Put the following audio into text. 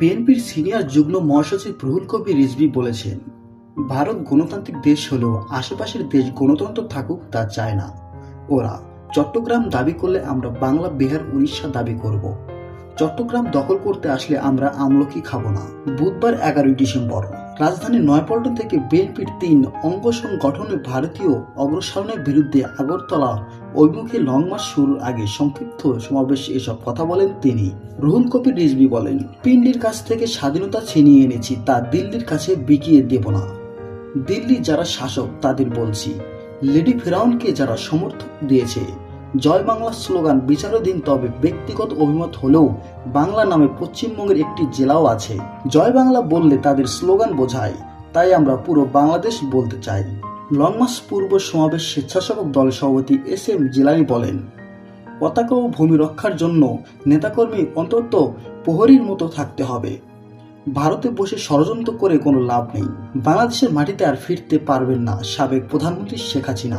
বিএনপির সিনিয়র যুগ্ম মহাসচিব রুহুল কবির রিজভী বলেছেন, ভারত গণতান্ত্রিক দেশ হলেও আশেপাশের দেশ গণতন্ত্র থাকুক তা চায় না। ওরা চট্টগ্রাম দাবি করলে আমরা বাংলা, বিহার, উড়িষ্যা দাবি করব। চট্টগ্রাম দখল করতে আসলে আমরা আমলকি খাব না। বুধবার এগারোই ডিসেম্বর রাজধানী নয়পল্টন থেকে বিএনপির তিন অঙ্গ সংগঠনে ভারতীয় অগ্রসরণের বিরুদ্ধে আগরতলা অভিমুখে লং মার্চ শুরুর আগে সংক্ষিপ্ত সমাবেশে এসব কথা বলেন তিনি। রোহন কবির রিজভি বলেন, পিন্ডির কাছ থেকে স্বাধীনতা ছিনিয়ে এনেছি, তা দিল্লির কাছে বিকিয়ে দেব না। দিল্লি যারা শাসক, তাদের বলছি, লেডি ফেরাউনকে যারা সমর্থন দিয়েছে। জয় বাংলা স্লোগান, বিচারাধীন তবে ব্যক্তিগত অভিমত হলেও বাংলা নামে পশ্চিমবঙ্গের একটি জেলাও আছে। জয় বাংলা বললে তাদের স্লোগান বোঝায়, তাই আমরা পুরো বাংলাদেশ বলতে চাই। লং মাস পূর্ব সমাবেশ স্বেচ্ছাসেবক দল সভাপতি এস এম জিলানি বলেন, পতাকা ও ভূমি রক্ষার জন্য নেতাকর্মী অন্তত প্রহরীর মতো থাকতে হবে। ভারতে বসে ষড়যন্ত্র করে কোনো লাভ নেই। বাংলাদেশের মাটিতে আর ফিরতে পারবেন না সাবেক প্রধানমন্ত্রী শেখ হাসিনা।